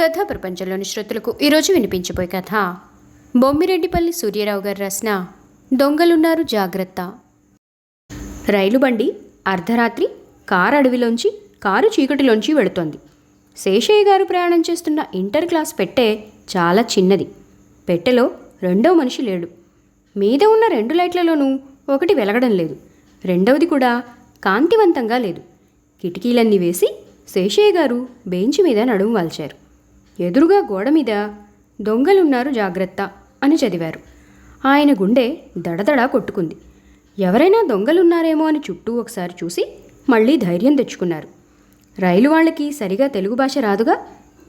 కథ ప్రపంచంలోని శ్రోతలకు ఈరోజు వినిపించబోయే కథ. బొమ్మిరెడ్డిపల్లి సూర్యరావు గారు రాసిన దొంగలున్నారు జాగ్రత్త రైలు బండి అర్ధరాత్రి కారు అడవిలోంచి కారు చీకటిలోంచి వెళుతోంది. శేషయ్య గారు ప్రయాణం చేస్తున్న ఇంటర్ క్లాస్ పెట్టె చాలా చిన్నది. పెట్టెలో రెండో మనిషి లేడు. మీద ఉన్న రెండు లైట్లలోనూ ఒకటి వెలగడం లేదు. రెండవది కూడా కాంతివంతంగా లేదు. కిటికీలన్నీ వేసి శేషయ్య గారు బెంచ్ మీద నడుము వాల్చారు. ఎదురుగా గోడ మీద దొంగలున్నారు జాగ్రత్త అని చదివారు. ఆయన గుండె దడదడ కొట్టుకుంది. ఎవరైనా దొంగలున్నారేమో అని చుట్టూ ఒకసారి చూసి మళ్ళీ ధైర్యం తెచ్చుకున్నారు. రైలు వాళ్ళకి సరిగా తెలుగు భాష రాదుగా?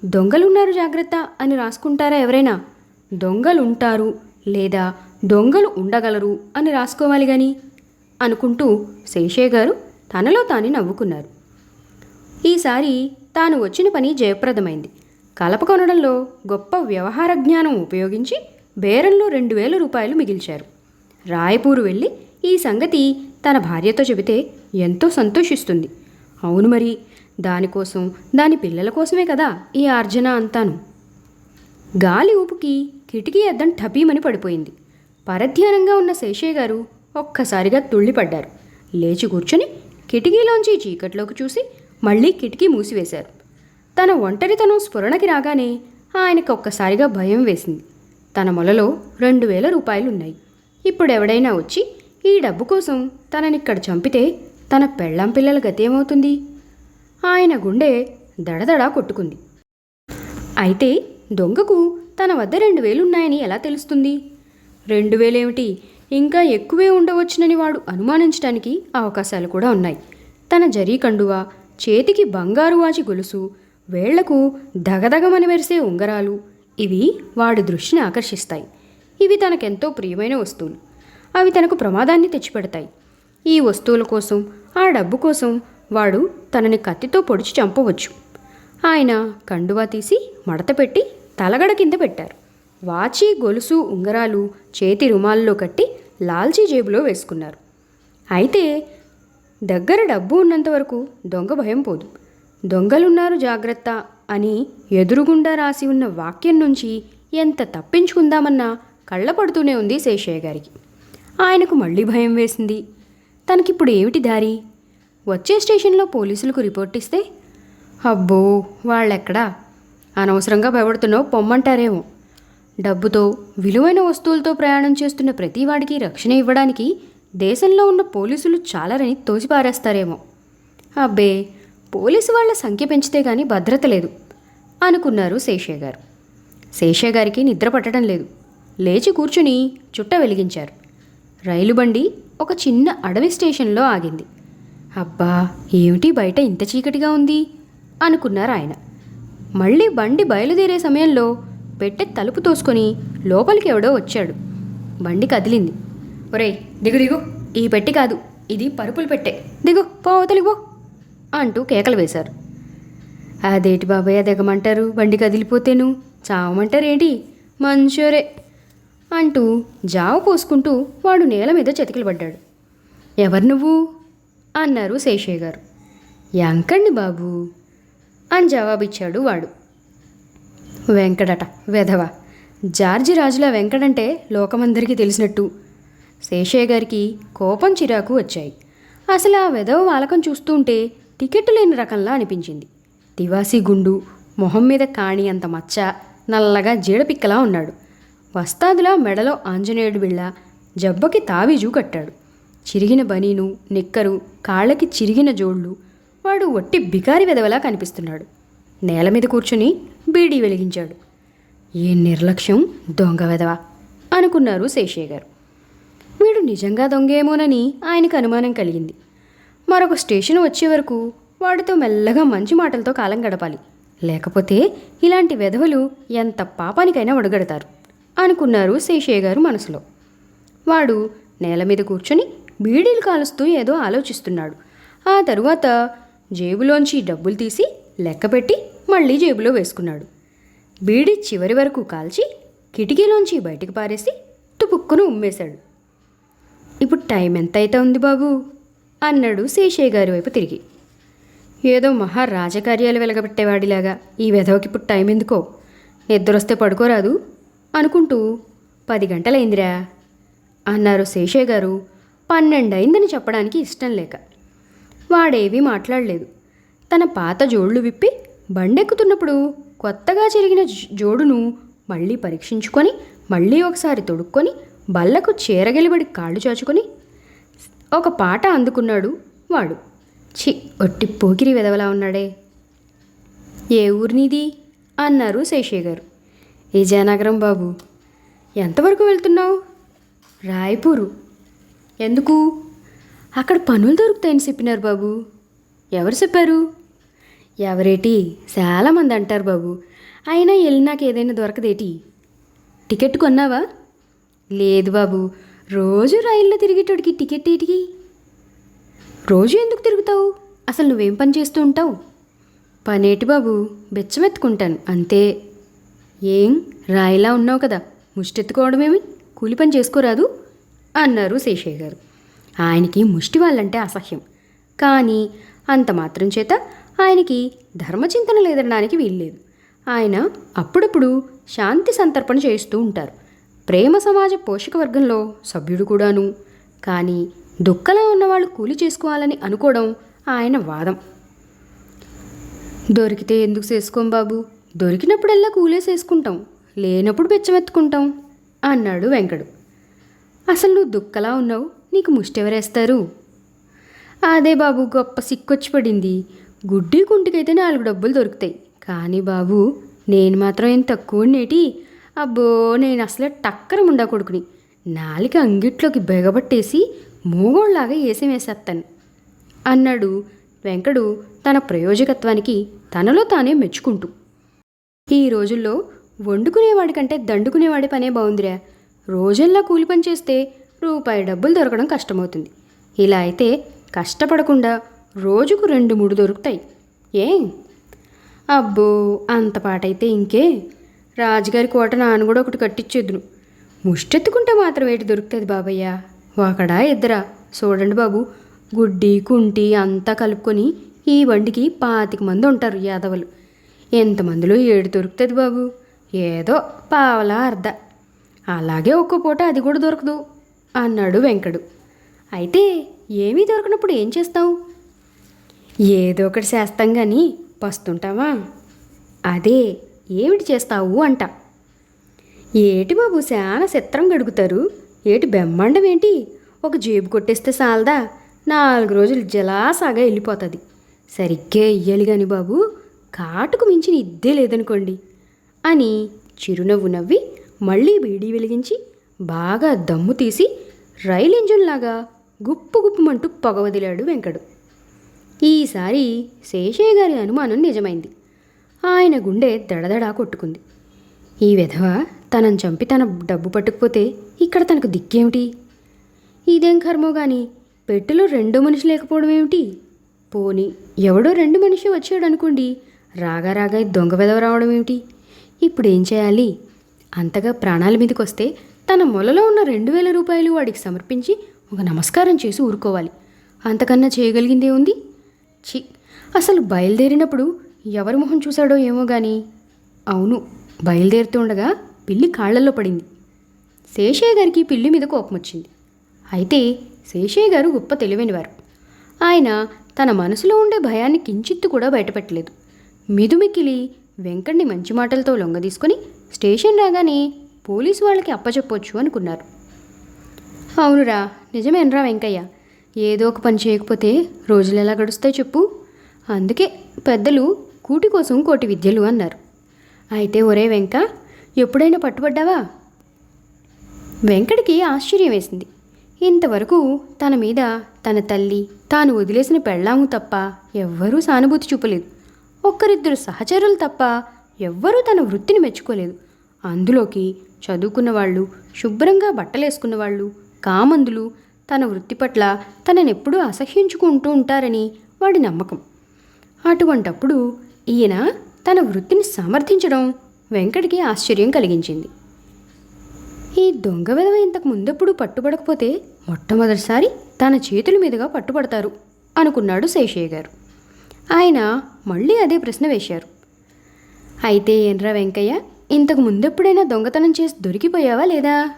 దొంగలున్నారు జాగ్రత్త అని రాసుకుంటారా ఎవరైనా? దొంగలుంటారు లేదా దొంగలు ఉండగలరు అని రాసుకోవాలి గాని? అనుకుంటూ శేషయ్య గారు తనలో తానే నవ్వుకున్నారు. ఈసారి తాను వచ్చిన పని జయప్రదమైంది. కలప కొనడంలో గొప్ప వ్యవహార జ్ఞానం ఉపయోగించి బేరంలో రెండు వేల రూపాయలు మిగిల్చారు. రాయపూరు వెళ్ళి ఈ సంగతి తన భార్యతో చెబితే ఎంతో సంతోషిస్తుంది. అవును మరి దానికోసం దాని పిల్లల కోసమే కదా ఈ ఆర్జన అంతాను. గాలి ఊపుకి కిటికీ అద్దం ఠపీమని పడిపోయింది. పరధ్యానంగా ఉన్న శేషయ్య గారు ఒక్కసారిగా తుళ్ళిపడ్డారు. లేచి కూర్చొని కిటికీలోంచి చీకట్లోకి చూసి మళ్ళీ కిటికీ మూసివేశారు. తన ఒంటరితనం స్ఫురణకి రాగానే ఆయనకు ఒక్కసారిగా భయం వేసింది. తన మొలలో రెండు వేల రూపాయలున్నాయి. ఇప్పుడు ఎవడైనా వచ్చి ఈ డబ్బు కోసం తననిక్కడ చంపితే తన పెళ్ళాం పిల్లల గతేమవుతుంది? ఆయన గుండె దడదడా కొట్టుకుంది. అయితే దొంగకు తన వద్ద రెండు వేలున్నాయని ఎలా తెలుస్తుంది? రెండు వేలేమిటి? ఇంకా ఎక్కువే ఉండవచ్చునని వాడు అనుమానించడానికి అవకాశాలు కూడా ఉన్నాయి. తన జరీ కండువా చేతికి బంగారు వాచి గొలుసు వేళ్ళకు దగదగమని మెరిసే ఉంగరాలు. ఇవి వాడి దృష్టిని ఆకర్షిస్తాయి. ఇవి తనకెంతో ప్రియమైన వస్తువులు. అవి తనకు ప్రమాదాన్ని తెచ్చిపెడతాయి. ఈ వస్తువుల కోసం ఆ డబ్బు కోసం వాడు తనని కత్తితో పొడిచి చంపవచ్చు. ఆయన కండువా తీసి మడతపెట్టి తలగడ కింద పెట్టారు. వాచి గొలుసు ఉంగరాలు చేతి రుమాల్లో కట్టి లాల్చీ జేబులో వేసుకున్నారు. అయితే దగ్గర డబ్బు ఉన్నంత వరకు దొంగ భయం పోదు. దొంగలున్నారు జాగ్రత్త అని ఎదురుగుండా రాసి ఉన్న వాక్యం నుంచి ఎంత తప్పించుకుందామన్నా కళ్ళపడుతూనే ఉంది శేషయ్య గారికి. ఆయనకు మళ్ళీ భయం వేసింది. తనకిప్పుడు ఏమిటి దారి? వచ్చే స్టేషన్లో పోలీసులకు రిపోర్ట్ ఇస్తే? అబ్బో వాళ్ళెక్కడా? అనవసరంగా భయపడుతున్నావు పొమ్మంటారేమో. డబ్బుతో విలువైన వస్తువులతో ప్రయాణం చేస్తున్న ప్రతి వాడికి రక్షణ ఇవ్వడానికి దేశంలో ఉన్న పోలీసులు చాలరని తోసిపారేస్తారేమో. అబ్బే పోలీసు వాళ్ళ సంఖ్య పెంచితే గాని భద్రత లేదు అనుకున్నారు శేషయ్య గారు. శేషయ్య గారికి నిద్ర పట్టడం లేదు. లేచి కూర్చుని చుట్ట వెలిగించారు. రైలు బండి ఒక చిన్న అడవి స్టేషన్లో ఆగింది. అబ్బా ఏమిటి బయట ఇంత చీకటిగా ఉంది? అనుకున్నారు ఆయన. మళ్ళీ బండి బయలుదేరే సమయంలో పెట్టె తలుపు తోసుకొని లోపలికి ఎవడో వచ్చాడు. బండి కదిలింది. ఒరేయ్ దిగు దిగు. ఈ పెట్టి కాదు ఇది పరుపులు పెట్టే. దిగు పో అవతలికి పో. అంటూ కేకలు వేశారు. అదేటి బాబాయ్ దిగమంటారు బండి కదిలిపోతేను? చావమంటారేంటి? మంచోరే అంటూ జావ పోసుకుంటూ వాడు నేల మీద చతికిలు పడ్డాడు. ఎవరు నువ్వు? అన్నారు శేషయ్య గారు. ఎంకండి బాబు అని జవాబిచ్చాడు వాడు. వెంకటట వెధవ జార్జి రాజుల వెంకటంటే లోకమందరికీ తెలిసినట్టు. శేషయ్య గారికి కోపం చిరాకు వచ్చాయి. అసలు ఆ వెధవ వాలకం చూస్తుంటే టికెట్ లేని రకంలా అనిపించింది. తివాసి గుండు మొహం మీద కాణి అంత మచ్చ నల్లగా జీడపిక్కలా ఉన్నాడు. వస్తాదులా మెడలో ఆంజనేయుడు బిళ్ళ జబ్బకి తావీజు కట్టాడు చిరిగిన బనీను నిక్కరు కాళ్ళకి చిరిగిన జోళ్ళు వాడు ఒట్టి బికారి వెదవలా కనిపిస్తున్నాడు. నేల మీద కూర్చుని బీడీ వెలిగించాడు. ఏ నిర్లక్ష్యం దొంగ వెదవ అనుకున్నారు శేషయ్య గారు. వీడు నిజంగా దొంగేమోనని ఆయనకు అనుమానం కలిగింది. మరొక స్టేషన్ వచ్చే వరకు వాడితో మెల్లగా మంచి మాటలతో కాలం గడపాలి. లేకపోతే ఇలాంటి వెధవలు ఎంత పాపానికైనా ఒడగడతారు అనుకున్నారు శేషయ్య గారు మనసులో. వాడు నేల మీద కూర్చొని బీడీలు కాలుస్తూ ఏదో ఆలోచిస్తున్నాడు. ఆ తరువాత జేబులోంచి డబ్బులు తీసి లెక్కపెట్టి మళ్ళీ జేబులో వేసుకున్నాడు. బీడీ చివరి వరకు కాల్చి కిటికీలోంచి బయటికి పారేసి తుపుక్కును ఉమ్మేశాడు. ఇప్పుడు టైం ఎంత అయితే ఉంది బాబు? అన్నాడు శేషయ్య గారి వైపు తిరిగి. ఏదో మహా రాజకార్యాలు వెలగబెట్టేవాడిలాగా ఈ వెధవకి ఇప్పుడు టైం ఎందుకో? నిద్రొస్తే పడుకోరాదు? అనుకుంటూ పది గంటలైందిరా అన్నారు శేషయ్య గారు. పన్నెండయిందని చెప్పడానికి ఇష్టం లేక. వాడేవీ మాట్లాడలేదు. తన పాత జోళ్ళు విప్పి బండెక్కుతున్నప్పుడు కొత్తగా జరిగిన జోడును మళ్ళీ పరీక్షించుకొని మళ్ళీ ఒకసారి తొడుక్కొని బల్లకు చేరగలిబడి కాళ్ళు చాచుకొని ఒక పాట అందుకున్నాడు వాడు. చి ఒట్టి పోకిరి వెదవలా ఉన్నాడే. ఏ ఊరినిది? అన్నారు శేషయ్య గారు విజయనగరం బాబు? ఎంతవరకు వెళ్తున్నావు? రాయపూరు. ఎందుకు? అక్కడ పనులు దొరుకుతాయని చెప్పినారు బాబు. ఎవరు చెప్పారు? ఎవరేటి? చాలామంది అంటారు బాబు. అయినా వెళ్ళి నాకు ఏదైనా దొరకదేటి? టికెట్ కొన్నావా? లేదు బాబు. రోజు రైల్లో తిరిగేటోడికి టికెట్ ఏటికి? రోజు ఎందుకు తిరుగుతావు? అసలు నువ్వేం పని చేస్తూ ఉంటావు? పనేటి బాబు బెచ్చమెత్తుకుంటాను అంతే. ఏం? రాయిలా ఉన్నావు కదా ముష్టెత్తుకోవడమేమి? కూలి పని చేసుకోరాదు? అన్నారు శేషయ్య గారు. ఆయనకి ముష్టి వాళ్ళంటే అసహ్యం. కానీ అంత మాత్రం చేత ఆయనకి ధర్మచింతన లేదనడానికి వీల్లేదు. ఆయన అప్పుడప్పుడు శాంతి సంతర్పణ చేస్తూ ఉంటారు. ప్రేమ సమాజ పోషక వర్గంలో సభ్యుడు కూడాను. కానీ దుఃఖలో ఉన్నవాళ్ళు కూలి చేసుకోవాలని అనుకోవడం ఆయన వాదం. దొరికితే ఎందుకు చేసుకోం బాబు? దొరికినప్పుడల్లా కూలేసేసుకుంటాం లేనప్పుడు బెచ్చమెత్తుకుంటాం అన్నాడు వెంకడు. అసలు నువ్వు దుక్కలా ఉన్నావు? నీకు ముష్టెవరేస్తారు? అదే బాబు గొప్ప సిక్కొచ్చి పడింది గుడ్డి కుంటికైతే నాలుగు డబ్బులు దొరుకుతాయి. కానీ బాబు నేను మాత్రం ఏం తక్కువ నేటి అబ్బో నేను అసలే టక్కర ముండా కొడుకుని. నాలిక అంగిట్లోకి బెగబట్టేసి మూగోళ్ళలాగా ఏసం వేసేస్తాను అన్నాడు వెంకడు తన ప్రయోజకత్వానికి తనలో తానే మెచ్చుకుంటూ. ఈ రోజుల్లో వండుకునేవాడి కంటే దండుకునేవాడి పనే బాగుందిరా రోజల్లా కూలి పని చేస్తే రూపాయి డబ్బులు దొరకడం కష్టమవుతుంది. ఇలా అయితే కష్టపడకుండా రోజుకు రెండు మూడు దొరుకుతాయి. ఏం? అబ్బో అంత పాటైతే ఇంకే. రాజుగారి కోట నాన్న కూడా ఒకటి కట్టించేద్దును ముష్టెత్తుకుంటే మాత్రం ఏటి దొరుకుతుంది బాబయ్య? ఒకడా ఇద్దరా? చూడండి బాబు గుడ్డి కుంటి అంతా కలుపుకొని ఈ బండికి పాతిక మంది ఉంటారు యాదవులు. ఎంతమందిలో ఏడు దొరుకుతుంది బాబు? ఏదో పావలా అర్ధ. అలాగే ఒక్క పూట అది కూడా దొరకదు అన్నాడు వెంకడు. అయితే ఏమీ దొరకనప్పుడు ఏం చేస్తావు? ఏదో ఒకటి చేస్తాం కానీ పస్తుంటావా? అదే ఏమిటి చేస్తావు అంట. ఏటి బాబు చాలా చిత్రం గడుగుతారు? ఏటి బెమ్మండం ఏంటి? ఒక జేబు కొట్టేస్తే సాలదా? నాలుగు రోజులు జలాసాగా వెళ్ళిపోతుంది. సరిగ్గా ఇయ్యాలి కాని బాబు కాటుకు మించిన ఇద్దే లేదనుకోండి అని చిరునవ్వు నవ్వి మళ్ళీ బీడీ వెలిగించి బాగా దమ్ము తీసి రైలు ఇంజన్లాగా గుప్పు గుప్పుమంటూ పొగ వదిలాడు వెంకడు. ఈసారి శేషయ్య గారి అనుమానం నిజమైంది. ఆయన గుండె దడదడా కొట్టుకుంది. ఈ విధవ తనను చంపి తన డబ్బు పట్టుకుపోతే ఇక్కడ తనకు దిక్కేమిటి? ఇదేం కర్మో గాని? పెట్టెలో రెండో మనిషి లేకపోవడం ఏమిటి? పోని ఎవడో రెండు మనిషి వచ్చాడు అనుకోండి రాగా రాగా దొంగ విధవ రావడం ఏమిటి? ఇప్పుడు ఏం చేయాలి? అంతగా ప్రాణాల మీదకి వస్తే తన మొలలో ఉన్న రెండు వేల రూపాయలు వాడికి సమర్పించి ఒక నమస్కారం చేసి ఊరుకోవాలి. అంతకన్నా చేయగలిగిందే ఉంది చి అసలు బయలుదేరినప్పుడు ఎవరి మొహం చూశాడో ఏమో గాని. అవును బయలుదేరుతుండగా పిల్లి కాళ్ళల్లో పడింది. శేషయ్య గారికి పిల్లి మీద కోపం వచ్చింది అయితే శేషయ్య గారు గొప్ప తెలివైనవారు. ఆయన తన మనసులో ఉండే భయాన్ని కించిత్తు కూడా బయటపెట్టలేదు. మిదుమిక్కిలి వెంకణ్ణి మంచి మాటలతో లొంగదీసుకొని స్టేషన్ రాగానే పోలీసు వాళ్ళకి అప్పచెప్పొచ్చు అనుకున్నారు. అవునురా నిజమేనరా వెంకయ్య. ఏదో ఒక పని చేయకపోతే రోజులు ఎలా గడుస్తాయి చెప్పు. అందుకే పెద్దలు కూటి కోసం కోటి విద్యలు అన్నారు. అయితే ఒరే వెంక ఎప్పుడైనా పట్టుబడ్డావా? వెంకటికి ఆశ్చర్యం వేసింది. ఇంతవరకు తన మీద తన తల్లి తాను వదిలేసిన పెళ్ళాము తప్ప ఎవ్వరూ సానుభూతి చూపలేదు. ఒక్కరిద్దరు సహచరులు తప్ప ఎవ్వరూ తన వృత్తిని మెచ్చుకోలేదు. అందులోకి చదువుకున్న వాళ్ళు శుభ్రంగా బట్టలేసుకున్న వాళ్ళు కామందులు తన వృత్తి పట్ల తననెప్పుడూ అసహ్యించుకుంటూ ఉంటారని వాడి నమ్మకం. అటువంటప్పుడు ఈయన తన వృత్తిని సమర్థించడం వెంకటికి ఆశ్చర్యం కలిగించింది. ఈ దొంగ విధవ ఇంతకు ముందెప్పుడు పట్టుబడకపోతే మొట్టమొదటిసారి తన చేతుల మీదుగా పట్టుబడతారు అనుకున్నాడు శేషయ్య గారు. ఆయన మళ్ళీ అదే ప్రశ్న వేశారు. అయితే ఏంరా వెంకయ్య ఇంతకు ముందెప్పుడైనా దొంగతనం చేసి దొరికిపోయావా లేదా?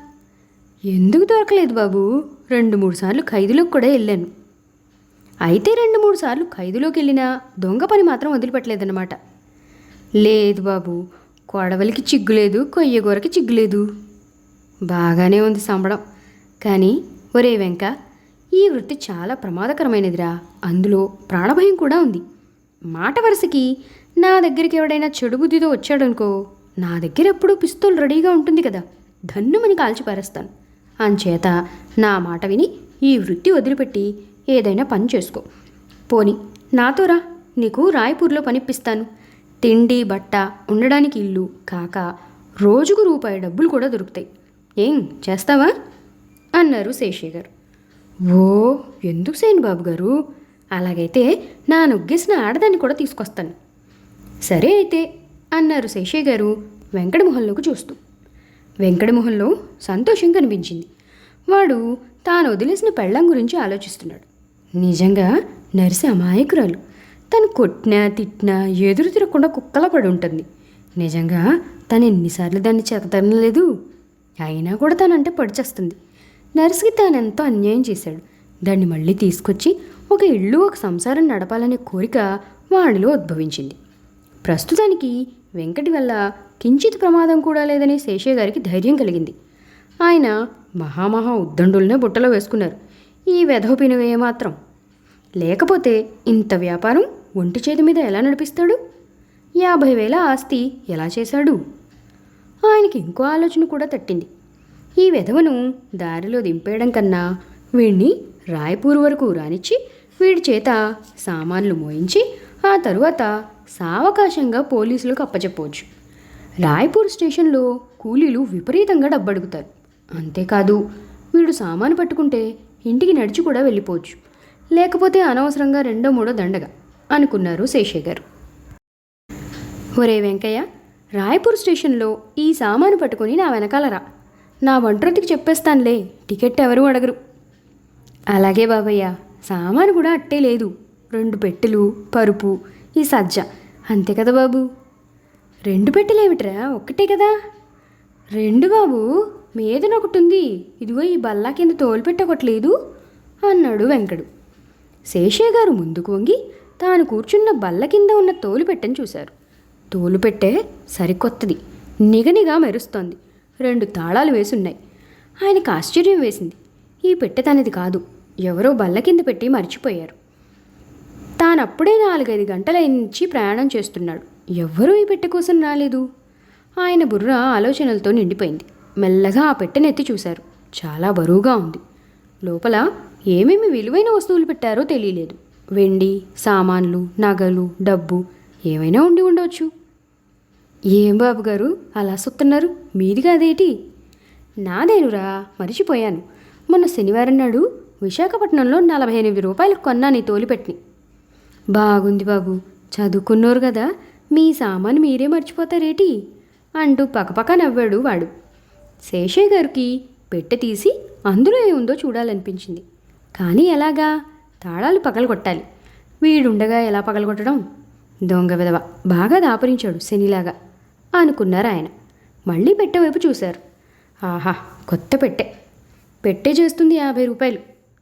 ఎందుకు దొరకలేదు బాబు? రెండు మూడు సార్లు ఖైదులకు కూడా వెళ్ళాను. అయితే రెండు మూడు సార్లు ఖైదులోకి వెళ్ళినా దొంగ పని మాత్రం వదిలిపెట్టలేదన్నమాట. లేదు బాబు కొడవలికి చిగ్గులేదు కొయ్యగూరకి చిగ్గులేదు బాగానే ఉంది సంబడం. కానీ ఒరే వెంక ఈ వృత్తి చాలా ప్రమాదకరమైనదిరా. అందులో ప్రాణభయం కూడా ఉంది. మాట వరుసకి నా దగ్గరికి ఎవడైనా చెడు బుద్ధితో వచ్చాడనుకో నా దగ్గర ఎప్పుడూ పిస్తోల్ రెడీగా ఉంటుంది కదా ధన్నుమని కాల్చి పారేస్తాను. అంచేత నా మాట విని ఈ వృత్తి వదిలిపెట్టి ఏదైనా పని చేసుకో. పోని నాతో రా. నీకు రాయ్పూర్లో పనిప్పిస్తాను తిండి బట్ట ఉండడానికి ఇల్లు కాక రోజుకు రూపాయి డబ్బులు కూడా దొరుకుతాయి. ఏం చేస్తావా? అన్నారు శేషయ్య గారు. ఓ ఎందుకు సేను బాబు గారు? అలాగైతే నా నొగ్గేసిన ఆడదాన్ని కూడా తీసుకొస్తాను. సరే అయితే అన్నారు శేషయ్య గారు వెంకటమోహన్లోకి చూస్తూ. వెంకటమోహన్లో సంతోషం కనిపించింది వాడు తాను వదిలేసిన పెళ్ళం గురించి ఆలోచిస్తున్నాడు. నిజంగా నర్సి అమాయకురాలు. తను కొట్టినా తిట్టినా ఎదురు తిరగకుండా కుక్కలా పడి ఉంటుంది. నిజంగా తను ఎన్నిసార్లు దాన్ని చెతతనలేదు అయినా కూడా తనంటే పడిచేస్తుంది. నర్సుకి తాను ఎంతో అన్యాయం చేశాడు. దాన్ని మళ్ళీ తీసుకొచ్చి ఒక ఇల్లు ఒక సంసారం నడపాలనే కోరిక వాడిలో ఉద్భవించింది. ప్రస్తుతానికి వెంకటి వల్ల కించిత్ ప్రమాదం కూడా లేదని శేషయ్య గారికి ధైర్యం కలిగింది. ఆయన మహామహా ఉద్దండులనే బుట్టలో వేసుకున్నారు. ఈ వెధోపినవే మాత్రం లేకపోతే ఇంత వ్యాపారం ఒంటి చేతి మీద ఎలా నడిపిస్తాడు? యాభై వేల ఆస్తి ఎలా చేశాడు? ఆయనకి ఇంకో ఆలోచన కూడా తట్టింది. ఈ వెధవను దారిలో దింపేయడం కన్నా వీడిని రాయపూర్ వరకు రానిచ్చి వీడి చేత సామాన్లు మోయించి ఆ తరువాత సావకాశంగా పోలీసులకు అప్పచెప్పవచ్చు రాయ్పూర్ స్టేషన్లో కూలీలు విపరీతంగా డబ్బు అడుగుతారు అంతేకాదు వీడు సామాను పట్టుకుంటే ఇంటికి నడిచి కూడా వెళ్ళిపోవచ్చు. లేకపోతే అనవసరంగా రెండో మూడో దండగా అనుకున్నారు శేషయ్య గారు ఒరే వెంకయ్య రాయపూర్ స్టేషన్లో ఈ సామాను పట్టుకొని నా వెనకాలరా నా వంటరతికి చెప్పేస్తానులే టికెట్ ఎవరు అడగరు. అలాగే బాబయ్య సామాను కూడా అట్టే లేదు. రెండు పెట్టెలు పరుపు ఈ సజ్జ. అంతే కదా బాబు. రెండు పెట్టెలేమిట్రా? ఒక్కటే కదా. రెండు బాబు మీదన ఒకటి ఉంది ఇదిగో ఈ బల్లా కింద తోలుపెట్టకట్లేదు అన్నాడు వెంకడు. శేషయ్య గారు ముందుకు వంగి తాను కూర్చున్న బల్ల కింద ఉన్న తోలుపెట్టని చూశారు. తోలుపెట్టే సరికొత్తది. నిగనిగా మెరుస్తోంది. రెండు తాళాలు వేసున్నాయి. ఆయనకు ఆశ్చర్యం వేసింది. ఈ పెట్టె తనది కాదు. ఎవరో బల్ల కింద పెట్టి మర్చిపోయారు. తానప్పుడే నాలుగైదు గంటల నుంచి ప్రయాణం చేస్తున్నాడు. ఎవ్వరూ ఈ పెట్టె కోసం రాలేదు. ఆయన బుర్ర ఆలోచనలతో నిండిపోయింది. మెల్లగా ఆ పెట్టెనెత్తి చూశారు. చాలా బరువుగా ఉంది. లోపల ఏమేమి విలువైన వస్తువులు పెట్టారో తెలియలేదు. వెండి సామాన్లు నగలు డబ్బు ఏమైనా ఉండి ఉండవచ్చు ఏం బాబు గారు అలా సుత్తున్నారు? మీది కాదేటి? నాదేనురా మరిచిపోయాను. మొన్న శనివారం నాడు విశాఖపట్నంలో నలభై ఎనిమిది రూపాయలకు కొన్నాను నీ తోలిపెట్టిని బాగుంది బాబు చదువుకున్నారు కదా మీ సామాను మీరే మర్చిపోతారేటి? అంటూ పకపక నవ్వాడు వాడు. శేషయ్య గారికి పెట్టె తీసి అందులో ఏముందో చూడాలనిపించింది. కానీ ఎలాగా? తాళాలు పగలగొట్టాలి. వీడుండగా ఎలా పగలగొట్టడం? దొంగ విధవ బాగా దాపరించాడు శనిలాగా అనుకున్నారు ఆయన. మళ్ళీ పెట్టె వైపు చూశారు. ఆహా కొత్త పెట్టె. పెట్టె చేస్తుంది యాభై రూపాయలు.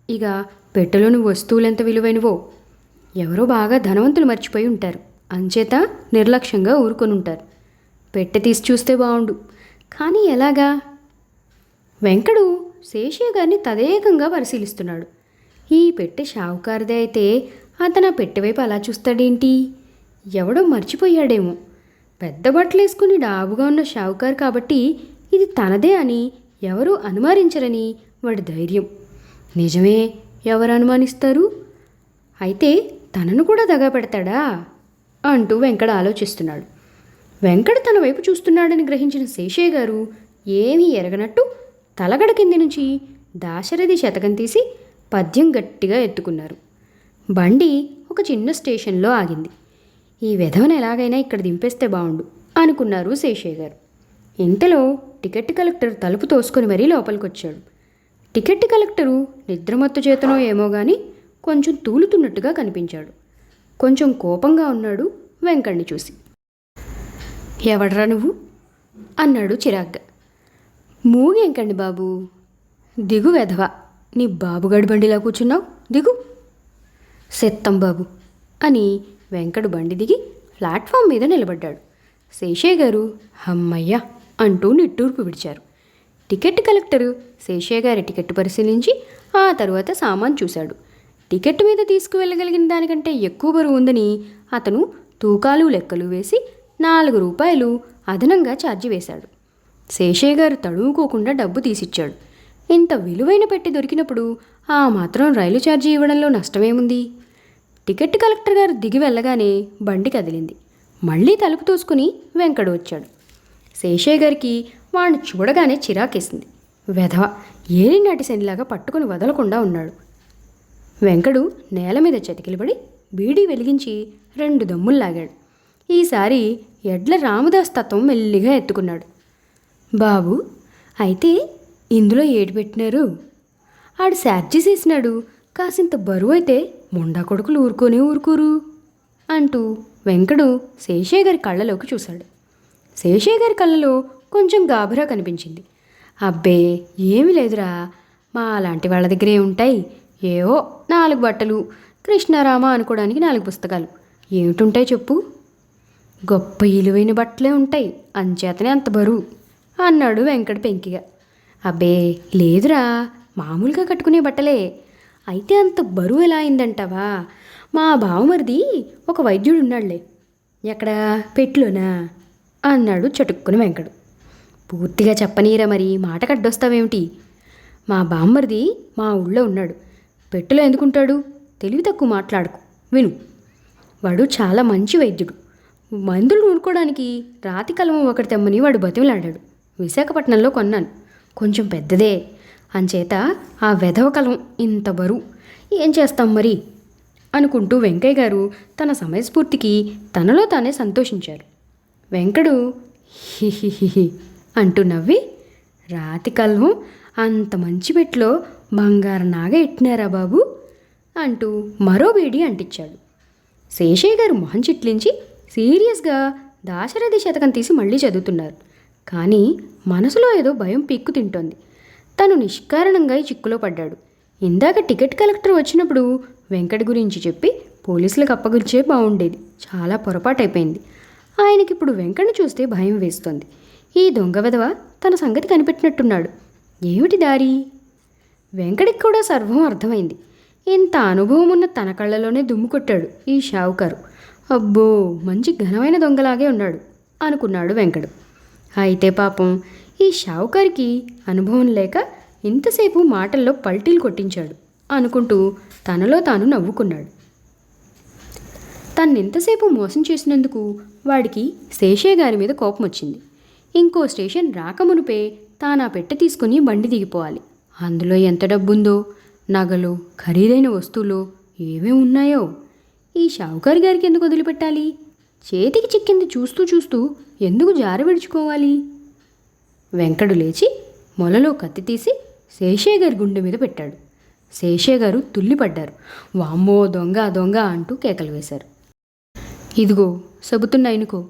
ఇక పెట్టెలోని వస్తువులు ఎంత విలువైనవో? ఎవరో బాగా ధనవంతులు మర్చిపోయి ఉంటారు. అంచేత నిర్లక్ష్యంగా ఊరుకొని ఉంటారు పెట్టె తీసి చూస్తే బాగుండు కానీ ఎలాగా? వెంకడు శేషయ్య గారిని తదేకంగా పరిశీలిస్తున్నాడు. ఈ పెట్టె షావుకారిదే అయితే అతను ఆ పెట్టె వైపు అలా చూస్తాడేంటి? ఎవడో మర్చిపోయాడేమో. పెద్ద బట్టలు వేసుకుని డాబుగా ఉన్న షావుకారు కాబట్టి ఇది తనదే అని ఎవరూ అనుమానించరని వాడి ధైర్యం. నిజమే ఎవరు అనుమానిస్తారు? అయితే తనను కూడా దగా పెడతాడా? అంటూ వెంకట ఆలోచిస్తున్నాడు. వెంకట తన వైపు చూస్తున్నాడని గ్రహించిన శేషయ్య గారు ఏమీ ఎరగనట్టు తలగడ కింది నుంచి దాశరథి శతకం తీసి పద్యం గట్టిగా ఎత్తుకున్నారు. బండి ఒక చిన్న స్టేషన్లో ఆగింది. ఈ విధవను ఎలాగైనా ఇక్కడ దింపేస్తే బాగుండు అనుకున్నారు శేషయ్య గారు. ఇంతలో టికెట్ కలెక్టర్ తలుపు తోసుకొని మరీ లోపలికొచ్చాడు. టికెట్ కలెక్టరు నిద్రమత్తు చేతనో ఏమో కానీ కొంచెం తూలుతున్నట్టుగా కనిపించాడు. కొంచెం కోపంగా ఉన్నాడు వెంకణ్ణి చూసి. ఎవడరా నువ్వు? అన్నాడు చిరాగ్గా. మూగేంకండి బాబు? దిగు వెధవ నీ బాబుగాడి బండిలా కూర్చున్నావు? దిగు. సెత్తం బాబు అని వెంకడు బండి దిగి ప్లాట్ఫామ్ మీద నిలబడ్డాడు. శేషయ్య గారు అమ్మయ్య అంటూ నిట్టూర్పు విడిచారు. టికెట్ కలెక్టరు శేషయ్య గారి టికెట్ పరిశీలించి ఆ తరువాత సామాన్ చూశాడు. టికెట్ మీద తీసుకువెళ్ళగలిగిన దానికంటే ఎక్కువ బరువు ఉందని అతను తూకాలు లెక్కలు వేసి నాలుగు రూపాయలు అదనంగా ఛార్జీ వేశాడు. శేషయ్య గారు తడువుకోకుండా డబ్బు తీసిచ్చాడు. ఇంత విలువైన పెట్టి దొరికినప్పుడు ఆ మాత్రం రైలు ఛార్జీ ఇవ్వడంలో నష్టమేముంది? టికెట్ కలెక్టర్ గారు దిగి వెళ్ళగానే బండి కదిలింది. మళ్ళీ తలుపు తోసుకుని వెంకడు వచ్చాడు. శేషయ్య గారికి వాణ్ణి చూడగానే చిరాకేసింది. వెధవ ఏలినాటి శనిలాగా పట్టుకుని వదలకుండా ఉన్నాడు. వెంకడు నేల మీద చతికిలబడి బీడీ వెలిగించి రెండు దమ్ములు లాగాడు ఈసారి ఎడ్ల రామదాస్ తత్వం మెల్లిగా ఎత్తుకున్నాడు. బాబు అయితే ఇందులో ఏడు పెట్టినారు? ఆడు శార్జీ చేసినాడు కాసింత బరువు అయితే ముండా కొడుకులు ఊరుకొని ఊరుకోరు అంటూ వెంకడు శేషయ్య గారి కళ్ళలోకి చూశాడు. శేషయ్య గారి కళ్ళలో కొంచెం గాభరా కనిపించింది. అబ్బే ఏమీ లేదురా మా అలాంటి వాళ్ళ దగ్గరే ఉంటాయి. ఏవో నాలుగు బట్టలు కృష్ణారామ అనుకోవడానికి నాలుగు పుస్తకాలు. ఏమిటుంటాయి చెప్పు? గొప్ప ఇలువైన బట్టలే ఉంటాయి అంచేతనే అంత బరువు అన్నాడు వెంకట పెంకిగా. అబ్బే లేదురా మామూలుగా కట్టుకునే బట్టలే. అయితే అంత బరువు ఎలా అయిందంటావా? మా బావమరిది ఒక వైద్యుడు ఉన్నాడులే. ఎక్కడ? పెట్టులోనా అన్నాడు చటుక్కుని వెంకడు. పూర్తిగా చెప్పనీరా మరి మాట కడ్డొస్తావేమిటి? మా బామ్మరిది మా ఊళ్ళో ఉన్నాడు. పెట్టులో ఎందుకుంటాడు? తెలివి తక్కువ మాట్లాడుకు. విను. వాడు చాలా మంచి వైద్యుడు. మందులు నూరుకోవడానికి రాతి కలమం ఒకటి తెమ్మని వాడు బతిమలాడాడు. విశాఖపట్నంలో కొన్నాను. కొంచెం పెద్దదే. అంచేత ఆ వెధవ కలం ఇంత బరువు ఏం చేస్తాం మరి? అనుకుంటూ వెంకయ్య గారు తన సమయస్ఫూర్తికి తనలో తానే సంతోషించారు. వెంకడు హిహిహిహి అంటూ నవ్వి రాతి కల్వం అంత మంచి పెట్లో బంగారు నాగ ఎట్టినారా బాబు? అంటూ మరో బీడి అంటించాడు. శేషయ్య గారు మొహం చిట్లించి సీరియస్గా దాశరథి శతకం తీసి మళ్ళీ చదువుతున్నారు. కానీ మనసులో ఏదో భయం పీక్కు తింటోంది. తను నిష్కారణంగా ఈ చిక్కులో పడ్డాడు. ఇందాక టికెట్ కలెక్టర్ వచ్చినప్పుడు వెంకట్ గురించి చెప్పి పోలీసులకు అప్పగించే బాగుండేది చాలా పొరపాటైపోయింది. ఆయనకిప్పుడు వెంకట్ని చూస్తే భయం వేస్తోంది. ఈ దొంగ విధవ తన సంగతి కనిపెట్టినట్టున్నాడు. ఏమిటి దారి? వెంకటికి కూడా సర్వం అర్థమైంది. ఇంత అనుభవం ఉన్న తన కళ్ళలోనే దుమ్ము కొట్టాడు ఈ షావుకారు. అబ్బో మంచి ఘనమైన దొంగలాగే ఉన్నాడు అనుకున్నాడు వెంకడు. అయితే పాపం ఈ షావుకారికి అనుభవం లేక ఇంతసేపు మాటల్లో పల్టీలు కొట్టించాడు అనుకుంటూ తనలో తాను నవ్వుకున్నాడు. తన్నింతసేపు మోసం చేసినందుకు వాడికి శేషయ్య గారి మీద కోపం వచ్చింది. ఇంకో స్టేషన్ రాకమునుపే తానా పెట్టె తీసుకుని బండి దిగిపోవాలి. అందులో ఎంత డబ్బుందో నగలు ఖరీదైన వస్తువులు ఏమేమి ఉన్నాయో ఈ షావుకారి గారికి ఎందుకు వదిలిపెట్టాలి? చేతికి చిక్కింది చూస్తూ చూస్తూ ఎందుకు జార విడుచుకోవాలి? వెంకడు లేచి మొలలో కత్తి తీసి శేషయ్య గారి గుండె మీద పెట్టాడు. శేషయ్య గారు తుల్లిపడ్డారు. వామ్మో దొంగ దొంగ అంటూ కేకలు వేశారు. ఇదిగో చెబుతున్నాయినుకో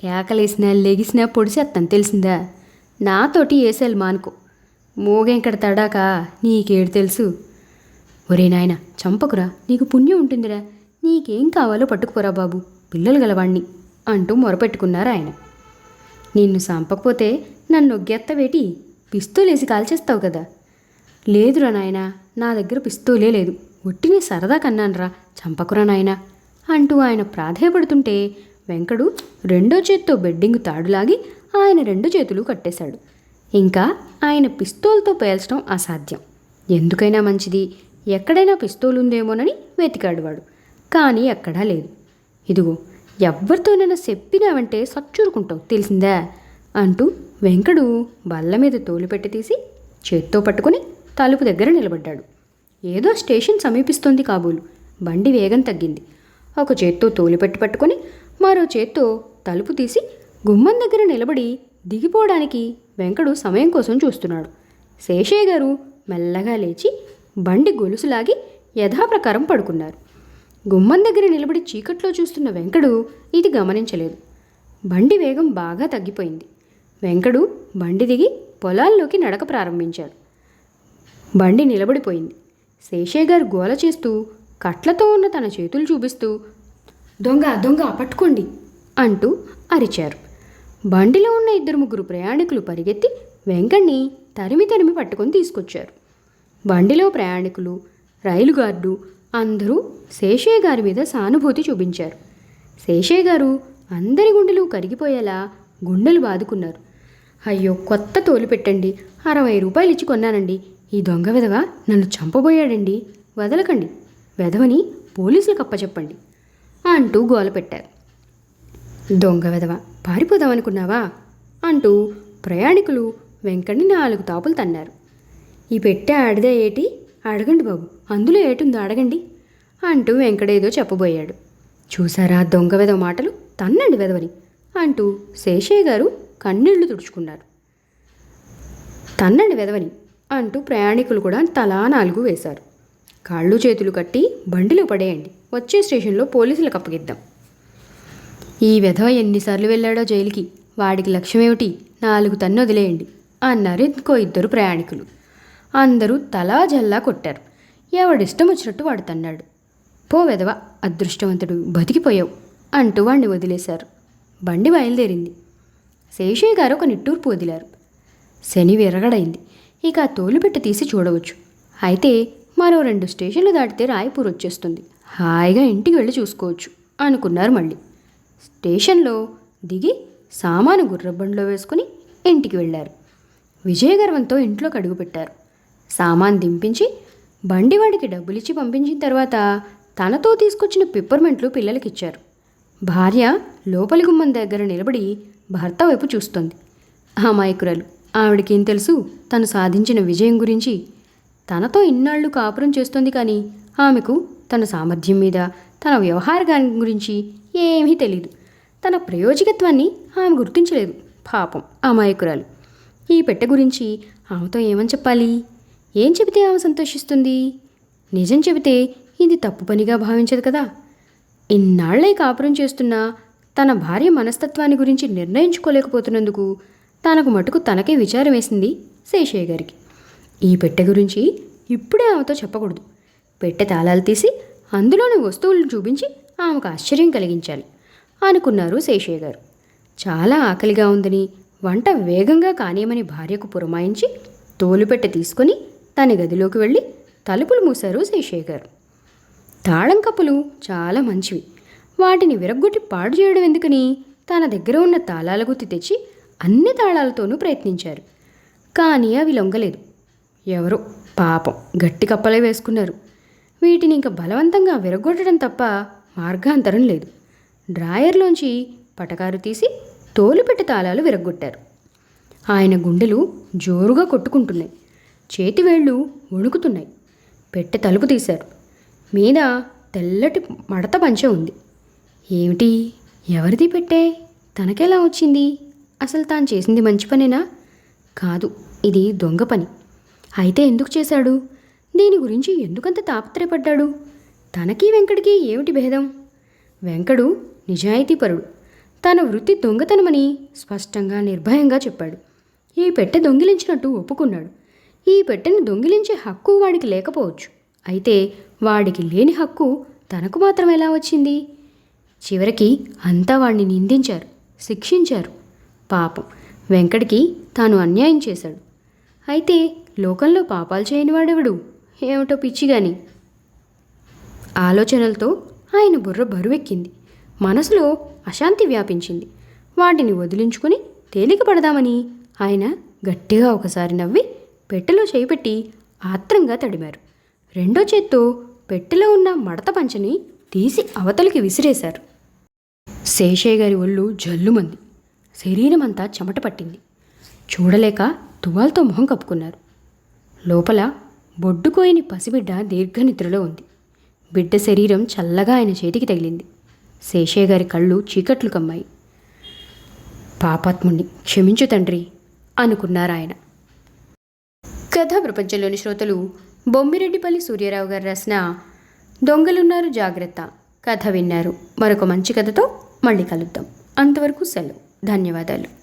కేకలేసినా లెగిసినా పొడిసేస్తాను తెలిసిందా? నాతోటి ఏసేలు మానుకో. మోగెంకడ తడాక నీకేడు తెలుసు. ఒరే నాయన చంపకురా. నీకు పుణ్యం ఉంటుందిరా. నీకేం కావాలో పట్టుకుపోరా బాబు పిల్లలు గలవాణ్ణి అంటూ మొరపెట్టుకున్నారు ఆయన. నిన్ను చంపకపోతే నన్ను నొగ్గెత్తవేటి పిస్తూలేసి కాల్చేస్తావు కదా. లేదురా నాయన నా దగ్గర పిస్తూలే లేదు. ఒట్టిని సరదా కన్నానరా చంపకురా నాయనా అంటూ ఆయన ప్రాధేయపడుతుంటే వెంకడు రెండో చేత్తో బెడ్డింగ్ తాడులాగి ఆయన రెండు చేతులు కట్టేశాడు. ఇంకా ఆయన పిస్తోల్తో పేల్చడం అసాధ్యం. ఎందుకైనా మంచిది ఎక్కడైనా పిస్తోల్ ఉందేమోనని వెతికాడు వాడు. కానీ ఎక్కడా లేదు. ఇదిగో ఎవరితోనైనా చెప్పినావంటే సచ్చూరుకుంటావు తెలిసిందా? అంటూ వెంకడు బల్ల మీద తోలుపెట్టి తీసి చేత్తో పట్టుకుని తలుపు దగ్గర నిలబడ్డాడు. ఏదో స్టేషన్ సమీపిస్తోంది కాబోలు. బండి వేగం తగ్గింది. ఒక చేత్తో తోలుపెట్టి పట్టుకొని మరో చేత్తో తలుపు తీసి గుమ్మం దగ్గర నిలబడి దిగిపోవడానికి వెంకడు సమయం కోసం చూస్తున్నాడు. శేషయ్య గారు మెల్లగా లేచి బండి గొలుసులాగి యథాప్రకారం పడుకున్నారు. గుమ్మం దగ్గర నిలబడి చీకట్లో చూస్తున్న వెంకడు ఇది గమనించలేదు. బండి వేగం బాగా తగ్గిపోయింది. వెంకడు బండి దిగి పొలాల్లోకి నడక ప్రారంభించాడు. బండి నిలబడిపోయింది. శేషయ్య గారు గోల చేస్తూ కట్లతో ఉన్న తన చేతులు చూపిస్తూ దొంగ దొంగ పట్టుకోండి అంటూ అరిచారు. బండిలో ఉన్న ఇద్దరు ముగ్గురు ప్రయాణికులు పరిగెత్తి వెంకణ్ణి తరిమి తరిమి పట్టుకొని తీసుకొచ్చారు. బండిలో ప్రయాణికులు రైలు గార్డు అందరూ శేషయ్య గారి మీద సానుభూతి చూపించారు. శేషయ్య గారు అందరి గుండెలు కరిగిపోయేలా గుండెలు బాదుకున్నారు. అయ్యో కొత్త తోలు పెట్టండి. అరవై రూపాయలు ఇచ్చి కొన్నానండి. ఈ దొంగ విధవ నన్ను చంపబోయాడండి. వదలకండి. వెధవని పోలీసులకు అప్పచెప్పండి అంటూ గోల పెట్టారు. దొంగ విధవ పారిపోదామనుకున్నావా? అంటూ ప్రయాణికులు వెంకణ్ణి నాలుగు తాపులు తన్నారు. ఈ పెట్టే ఆడిదే ఏటి? అడగండి బాబు అందులో ఏటుందో అడగండి అంటూ వెంకటేదో చెప్పబోయాడు. చూసారా దొంగ వెదవ మాటలు? తన్నండి వెదవని అంటూ శేషయ్య గారు కన్నీళ్ళు తుడుచుకున్నారు. తన్నండి వెదవని అంటూ ప్రయాణికులు కూడా తలా నాలుగు వేశారు. కాళ్ళు చేతులు కట్టి బండిలో పడేయండి వచ్చే స్టేషన్లో పోలీసులకు అప్పగిద్దాం. ఈ వెధవ ఎన్నిసార్లు వెళ్ళాడో జైలుకి? వాడికి లక్ష్యమేమిటి? నాలుగు తన్ను వదిలేయండి అన్నారు ఇంకో ఇద్దరు ప్రయాణికులు. అందరూ తలా జల్లా కొట్టారు. ఎవడిష్టం వచ్చినట్టు వాడు తన్నాడు. పో వెదవ అదృష్టవంతుడు బతికిపోయావు అంటూ వాణ్ణి వదిలేశారు. బండి బయలుదేరింది. శేషయ్య గారు ఒక నిట్టూర్పు వదిలారు. శని విరగడైంది. ఇక ఆ తోలుపెట్ట తీసి చూడవచ్చు. అయితే మరో రెండు స్టేషన్లు దాటితే రాయపూర్ వచ్చేస్తుంది. హాయిగా ఇంటికి వెళ్ళి చూసుకోవచ్చు అనుకున్నారు మళ్ళీ. స్టేషన్లో దిగి సామాను గుర్రబండిలో వేసుకుని ఇంటికి వెళ్ళారు. విజయగర్వంతో ఇంట్లోకి అడుగుపెట్టారు సామాన్ దింపించి బండివాడికి డబ్బులిచ్చి పంపించిన తర్వాత తనతో తీసుకొచ్చిన పిప్పర్మెంట్లు పిల్లలకిచ్చారు. భార్య లోపలి గుమ్మం దగ్గర నిలబడి భర్త వైపు చూస్తోంది. అమాయకురాలు ఆవిడకేం తెలుసు? తను సాధించిన విజయం గురించి. తనతో ఇన్నాళ్ళు కాపురం చేస్తోంది కానీ ఆమెకు తన సామర్థ్యం మీద తన వ్యవహారం గురించి ఏమీ తెలియదు తన ప్రయోజకత్వాన్ని ఆమె గుర్తించలేదు. పాపం అమాయకురాలు. ఈ పెట్టె గురించి ఆమెతో ఏమని చెప్పాలి? ఏం చెబితే ఆమె సంతోషిస్తుంది? నిజం చెబితే ఇది తప్పు పనిగా భావించదు కదా. ఇన్నాళ్ళే కాపురం చేస్తున్న తన భార్య మనస్తత్వాన్ని గురించి నిర్ణయించుకోలేకపోతున్నందుకు తనకు మటుకు తనకే విచారం వేసింది శేషయ్య గారికి. ఈ పెట్టె గురించి ఇప్పుడే ఆమెతో చెప్పకూడదు. పెట్టె తాళాలు తీసి అందులోని వస్తువులను చూపించి ఆమెకు ఆశ్చర్యం కలిగించాలి అనుకున్నారు శేషయ్య గారు. చాలా ఆకలిగా ఉందని వంట వేగంగా కానియమని భార్యకు పురమాయించి తోలుపెట్టె తీసుకొని తన గదిలోకి వెళ్ళి తలుపులు మూశారు శేషేఖర్ తాళం కప్పులు చాలా మంచివి. వాటిని విరగ్గొట్టి పాడు చేయడం ఎందుకని? తన దగ్గర ఉన్న తాళాల గుత్తి తెచ్చి అన్ని తాళాలతోనూ ప్రయత్నించారు. కానీ అవి లొంగలేదు. ఎవరో పాపం గట్టి కప్పలే వేసుకున్నారు. వీటిని ఇంకా బలవంతంగా విరగొట్టడం తప్ప మార్గాంతరం లేదు. డ్రాయర్లోంచి పటకారు తీసి తోలుపెట్టి తాళాలు విరగ్గొట్టారు. ఆయన గుండెలు జోరుగా కొట్టుకుంటున్నాయి. చేతివేళ్ళు వణుకుతున్నాయి. పెట్టె తలుపు తీశారు. మీద తెల్లటి మడత పంచె ఉంది. ఏమిటి? ఎవరిది పెట్టే? తనకెలా వచ్చింది? అసలు తాను చేసింది మంచి పనేనా? కాదు ఇది దొంగ పని. అయితే ఎందుకు చేశాడు? దీని గురించి ఎందుకంత తాపత్రయపడ్డాడు? తనకి వెంకటికి ఏమిటి భేదం? వెంకడు నిజాయితీపరుడు. తన వృత్తి దొంగతనమని స్పష్టంగా నిర్భయంగా చెప్పాడు. ఈ పెట్టె దొంగిలించినట్టు ఒప్పుకున్నాడు. ఈ పెట్టెను దొంగిలించే హక్కు వాడికి లేకపోవచ్చు. అయితే వాడికి లేని హక్కు తనకు మాత్రం ఎలా వచ్చింది? చివరికి అంతా వాడిని నిందించారు శిక్షించారు. పాపం వెంకటికి తాను అన్యాయం చేశాడు. అయితే లోకంలో పాపాలు చేయని వాడెవడు? ఏమిటో పిచ్చిగాని. ఆలోచనలతో ఆయన బుర్ర బరువెక్కింది. మనసులో అశాంతి వ్యాపించింది. వాటిని వదిలించుకుని తేలిక పడదామని ఆయన గట్టిగా ఒకసారి నవ్వి పెట్టెలో చేయిపెట్టి ఆత్రంగా తడిమారు. రెండో చేత్తో పెట్టెలో ఉన్న మడత పంచని తీసి అవతలికి విసిరేశారు. శేషయ్య గారి ఒళ్ళు జల్లుమంది. శరీరమంతా చెమట పట్టింది. చూడలేక తువాల్తో మొహం కప్పుకున్నారు. లోపల బొడ్డుకోయని పసిబిడ్డ దీర్ఘనిద్రలో ఉంది. బిడ్డ శరీరం చల్లగా ఆయన చేతికి తగిలింది. శేషయ్య గారి కళ్ళు చీకట్లు కమ్మాయి. పాపాత్ముణ్ణి క్షమించు తండ్రి అనుకున్నారాయన. కథా ప్రపంచంలోని శ్రోతలు బొమ్మిరెడ్డిపల్లి సూర్యారావు గారు రాసిన దొంగలున్నారు జాగ్రత్త కథ విన్నారు. మరొక మంచి కథతో మళ్ళీ కలుద్దాం. అంతవరకు సెలవు. ధన్యవాదాలు.